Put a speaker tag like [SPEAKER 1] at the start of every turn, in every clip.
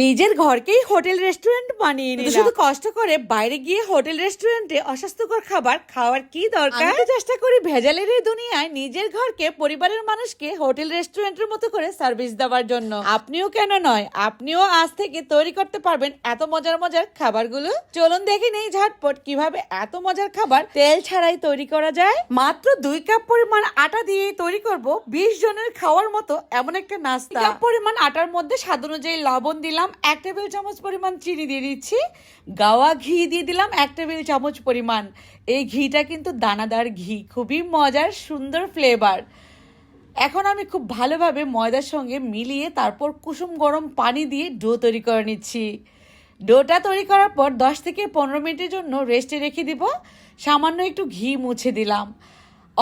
[SPEAKER 1] নিজের ঘরকেই hotel restaurant বানিয়ে নিলাম। শুধু কষ্ট করে বাইরে গিয়ে হোটেল রেস্টুরেন্টে অস্বাস্থ্যকর খাবার খাওয়ার কি দরকার? আমি চেষ্টা করি ভেজালের এই দুনিয়ায় নিজের ঘরকে পরিবারের মানুষকে হোটেল রেস্টুরেন্টের মতো করে সার্ভিস দেওয়ার জন্য। আপনিও কেন নয় আপনিও আজ থেকে তৈরি করতে পারবেন এত মজার মজার খাবারগুলো। চলুন দেখে নেই ঝটপট কীভাবে এত মজার খাবার তেল ছাড়াই তৈরি করা যায়। মাত্র দুই কাপ পরিমাণ আটা দিয়ে তৈরি করব বিশ জনের খাওয়ার মতো এমন একটা নাস্তা। পরিমাণ আটার মধ্যে স্বাদ অনুযায়ী লবণ দিলাম এক টেবিল চামচ পরিমাণ চিনি দিয়ে দিচ্ছি। গাওয়া ঘি দিয়ে দিলাম, এক টেবিল চামচ পরিমাণ। এই ঘিটা কিন্তু দানাদার ঘি, খুবই মজার, সুন্দর ফ্লেভার এখন আমি খুব ভালোভাবে ময়দার সঙ্গে মিলিয়ে তারপর কুসুম গরম পানি দিয়ে ডো তৈরি করে নিচ্ছি। ডোটা তৈরি করার পর দশ থেকে পনেরো মিনিটের জন্য রেস্টে রেখে দিব। সামান্য একটু ঘি মুছে দিলাম।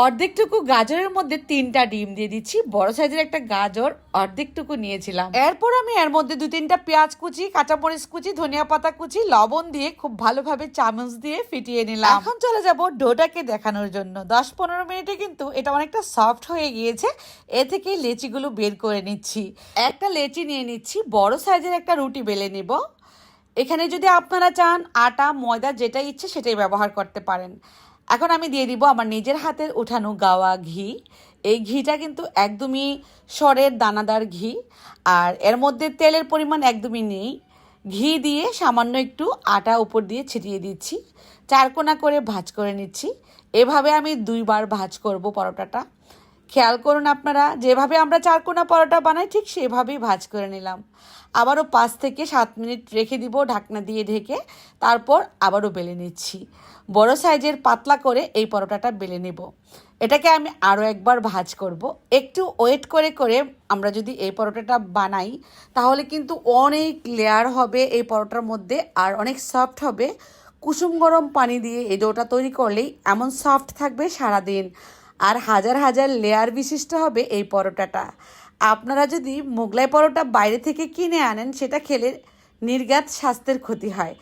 [SPEAKER 1] অর্ধেকটুকু গাজরের মধ্যে তিনটা ডিম দিয়ে দিচ্ছি। বড় সাইজের একটা গাজর অর্ধেকটুকু নিয়েছিলাম। এরপর আমি এর মধ্যে দু তিনটা পেঁয়াজ কুচি, কাঁচামরিচ কুচি, ধনিয়া পাতা কুচি, লবণ দিয়ে খুব ভালোভাবে চামচ দিয়ে ফিটিয়ে নিলাম। এখন চলে যাব ডোটাকে দেখানোর জন্য। দশ পনেরো মিনিটে কিন্তু এটা অনেকটা সফট হয়ে গিয়েছে। এ থেকে লেচিগুলো বের করে নিচ্ছি। একটা লেচি নিয়ে নিচ্ছি। বড় সাইজের একটা রুটি বেলে নিব। এখানে যদি আপনারা চান, আটা, ময়দা, যেটা ইচ্ছে সেটাই ব্যবহার করতে পারেন। এখন আমি দিয়ে দিব আমার নিজের হাতের উঠানো গাওয়া ঘি। এই ঘিটা কিন্তু একদমই সরের দানাদার ঘি, আর এর মধ্যে তেলের পরিমাণ একদমই নেই। ঘি দিয়ে সামান্য একটু আটা উপর দিয়ে ছিটিয়ে দিচ্ছি, চারকোনা করে ভাজ করে নিচ্ছি। এভাবে আমি দুইবার ভাজ করব পরোটাটা। খেয়াল করুন আপনারা, যেভাবে আমরা চারকোনা পরোটা বানাই, ঠিক সেভাবেই ভাজ করে নিলাম। আবারও পাঁচ থেকে সাত মিনিট রেখে দিব ঢাকনা দিয়ে ঢেকে, তারপর আবারও বেলে নিচ্ছি। বড় সাইজের পাতলা করে এই পরোটাটা বেলে নেব। এটাকে আমি আরও একবার ভাজ করব। একটু ওয়েট করে করে আমরা যদি এই পরোটাটা বানাই, তাহলে কিন্তু অনেক লেয়ার হবে এই পরোটার মধ্যে, আর অনেক সফট হবে। কুসুম গরম পানি দিয়ে এই ডোটা তৈরি করলেই এমন সফট থাকবে সারাদিন। আর হাজার হাজার লেয়ার বিশিষ্ট হবে এই পরোটাটা। আপনারা যদি মোগলাই পরোটা বাইরে থেকে কিনে আনেন, সেটা খেলে নির্গাত স্বাস্থ্যের ক্ষতি হয়।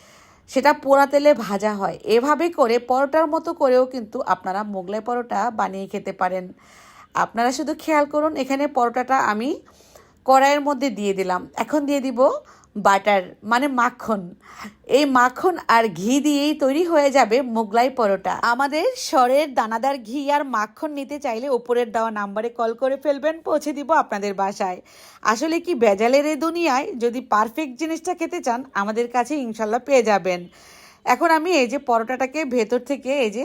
[SPEAKER 1] সেটা পোড়া তেলে ভাজা হয়। এভাবে করে পরোটার মতো করেও কিন্তু আপনারা মোগলাই পরোটা বানিয়ে খেতে পারেন। আপনারা শুধু খেয়াল করুন, এখানে পরোটাটা আমি কড়াইয়ের মধ্যে দিয়ে দিলাম। এখন দিয়ে দিব বাটার মানে মাখন। এই মাখন আর ঘি দিয়েই তৈরি হয়ে যাবে মোগলাই পরোটা। আমাদের স্বরের দানাদার ঘি আর মাখন নিতে চাইলে ওপরের দেওয়া নাম্বারে কল করে ফেলবেন, পৌঁছে দিব আপনাদের বাসায়। আসলে কি বেজালের এই দুনিয়ায় যদি পারফেক্ট জিনিসটা খেতে চান, আমাদের কাছে ইনশাল্লাহ পেয়ে যাবেন। এখন আমি এই যে পরোটাটাকে ভেতর থেকে এই যে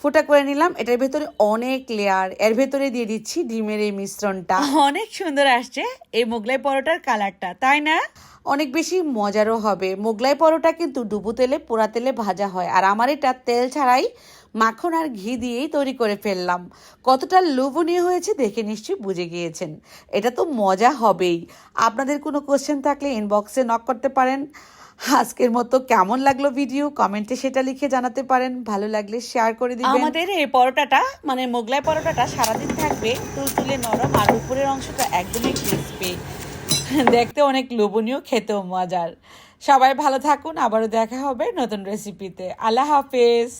[SPEAKER 1] ফুটা করে নিলাম। এটার ভেতরে অনেক লেয়ার এর ভেতরে দিয়ে দিচ্ছি ডিমের এই মিশ্রণটা। অনেক সুন্দর আসছে এই মোগলাই পরোটার কালারটা তাই না? অনেক বেশি মজারও হবে। মোগলাই পরোটা কিন্তু ডুবু তেলে পোড়া তেলে ভাজা হয়। আর আমার এটা তেল ছাড়াই মাখন আর ঘি দিয়েই তৈরি করে ফেললাম। কতটা লোভনীয় হয়েছে দেখে নিশ্চয়ই বুঝে গিয়েছেন। এটা তো মজা হবেই। আপনাদের কোনো কোশ্চেন থাকলে ইনবক্সে নক করতে পারেন। আজকের মতো কেমন লাগল ভিডিও কমেন্টে সেটা লিখে জানাতে পারেন। ভালো লাগলে শেয়ার করে দিবেন। আমাদের এই পরোটাটা মানে মোগলাই পরোটাটা সারাদিন থাকবে। তুলতুলে নরম আর উপরের অংশটা একদমই ক্রিস্পি দেখতে অনেক লোভনীয়, খেতেও মজার। সবাই ভালো থাকুন। আবারও দেখা হবে নতুন রেসিপিতে আল্লাহ হাফেজ।